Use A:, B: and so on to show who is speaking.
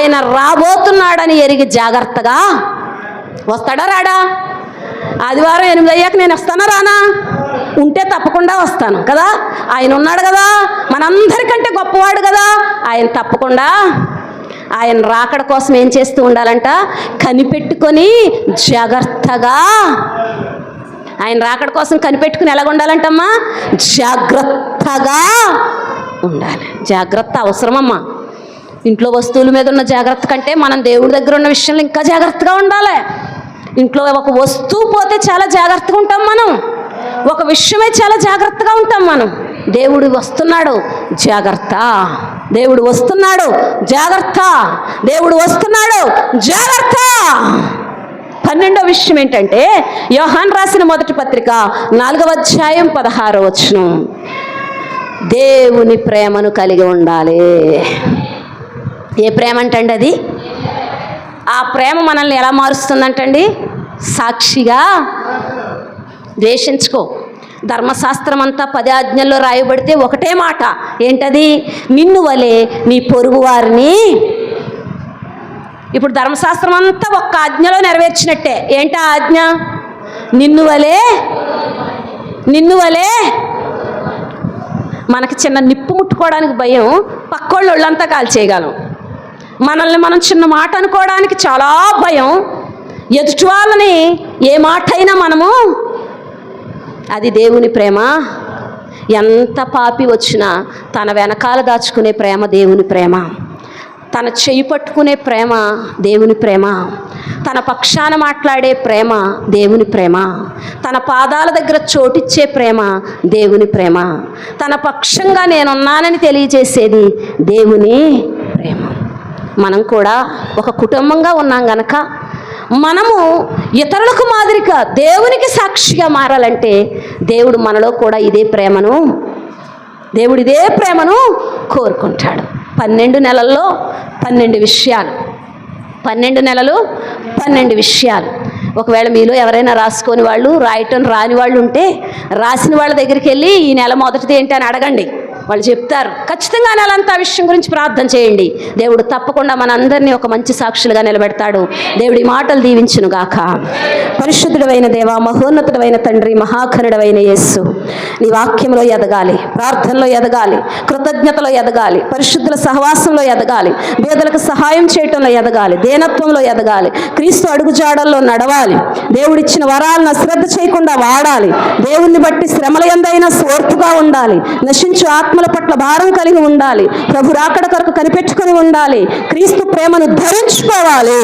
A: ఆయన రాబోతున్నాడని ఎరిగి జాగ్రత్తగా వస్తాడా రాడా? ఆదివారం ఎనిమిది అయ్యాక నేను వస్తానా రానా? ఉంటే తప్పకుండా వస్తాను కదా? ఆయన ఉన్నాడు కదా? మనందరికంటే గొప్పవాడు కదా? ఆయన తప్పకుండా ఆయన రాకడ కోసం ఏం చేస్తూ ఉండాలంట? కనిపెట్టుకొని జాగ్రత్తగా ఆయన రాకడ కోసం కనిపెట్టుకుని ఎలాగ ఉండాలంటమ్మా? జాగ్రత్తగా ఉండాలి. జాగ్రత్త అవసరమమ్మా. ఇంట్లో వస్తువుల మీద ఉన్న జాగ్రత్త కంటే మనం దేవుడి దగ్గర ఉన్న విషయంలో ఇంకా జాగ్రత్తగా ఉండాలి. ఇంట్లో ఒక వస్తువు పోతే చాలా జాగ్రత్తగా ఉంటాం మనం. ఒక విషయమే చాలా జాగ్రత్తగా ఉంటాం మనం. దేవుడు వస్తున్నాడు జాగ్రత్త. దేవుడు వస్తున్నాడు జాగ్రత్త. దేవుడు వస్తున్నాడు జాగ్రత్త. పన్నెండో విషయం ఏంటంటే యోహాన్ రాసిన మొదటి పత్రిక నాలుగవ అధ్యాయం పదహారో వచనం. దేవుని ప్రేమను కలిగి ఉండాలి. ఏ ప్రేమ అంటండి అది? ఆ ప్రేమ మనల్ని ఎలా మారుస్తుందంటండి? సాక్షిగా ద్వేషించుకో. ధర్మశాస్త్రం అంతా పది ఆజ్ఞల్లో రాయబడితే ఒకటే మాట. ఏంటది? నిన్ను వలే నీ పొరుగు వారిని ఇప్పుడు ధర్మశాస్త్రం అంతా ఒక్క ఆజ్ఞలో నెరవేర్చినట్టే. ఏంటి ఆజ్ఞ? నిన్ను వలే నిన్ను వలే మనకి చిన్న నిప్పు ముట్టుకోవడానికి భయం. పక్కోళ్ళు ఒళ్ళంతా కాల్చేయగలం మనల్ని మనం చిన్న మాట అనుకోవడానికి చాలా భయం. ఎదుటి వాళ్ళని ఏ మాట అయినా మనము అది దేవుని ప్రేమ. ఎంత పాపి వచ్చినా తన వెనకాల దాచుకునే ప్రేమ దేవుని ప్రేమ. తన చెయ్యి పట్టుకునే ప్రేమ దేవుని ప్రేమ. తన పక్షాన మాట్లాడే ప్రేమ దేవుని ప్రేమ. తన పాదాల దగ్గర చోటిచ్చే ప్రేమ దేవుని ప్రేమ. తన పక్షంగా నేనున్నానని తెలియజేసేది దేవుని ప్రేమ. మనం కూడా ఒక కుటుంబంగా ఉన్నాం గనక మనము ఇతరులకు మాదిరిగా దేవునికి సాక్షిగా మారాలంటే దేవుడు మనలో కూడా ఇదే ప్రేమను దేవుడు ఇదే ప్రేమను కోరుకుంటాడు. పన్నెండు నెలల్లో పన్నెండు విషయాలు. పన్నెండు నెలలు పన్నెండు విషయాలు. ఒకవేళ మీలో ఎవరైనా రాసుకొని వాళ్ళు రాయటం రాని వాళ్ళు ఉంటే రాసిన వాళ్ళ దగ్గరికి వెళ్ళి ఈ నెల మొదటిది ఏంటి అని అడగండి. వాళ్ళు చెప్తారు ఖచ్చితంగా అనాలంతా ఆ విషయం గురించి ప్రార్థన చేయండి. దేవుడు తప్పకుండా మనందరినీ ఒక మంచి సాక్షులుగా నిలబెడతాడు. దేవుడి మాటలు దీవించును గాక పరిశుద్ధుడైన దేవ మహోన్నతుడైన తండ్రి మహాకరుడైన యేస్సు నీ వాక్యంలో ఎదగాలి ప్రార్థనలో ఎదగాలి కృతజ్ఞతలో ఎదగాలి పరిశుద్ధుల సహవాసంలో ఎదగాలి పేదలకు సహాయం చేయటంలో ఎదగాలి దేనత్వంలో ఎదగాలి క్రీస్తు అడుగుజాడల్లో నడవాలి దేవుడిచ్చిన వరాలను అశ్రద్ధ చేయకుండా వాడాలి దేవుణ్ణి బట్టి శ్రమల ఎందైనా సోర్పుగా ఉండాలి నశించు ఆత్మ ఆత్మల పట్ల భారం కలిగి ఉండాలి. ప్రభు రాకడ కొరకు కనిపెట్టుకుని ఉండాలి. క్రీస్తు ప్రేమను ధరించుకోవాలి.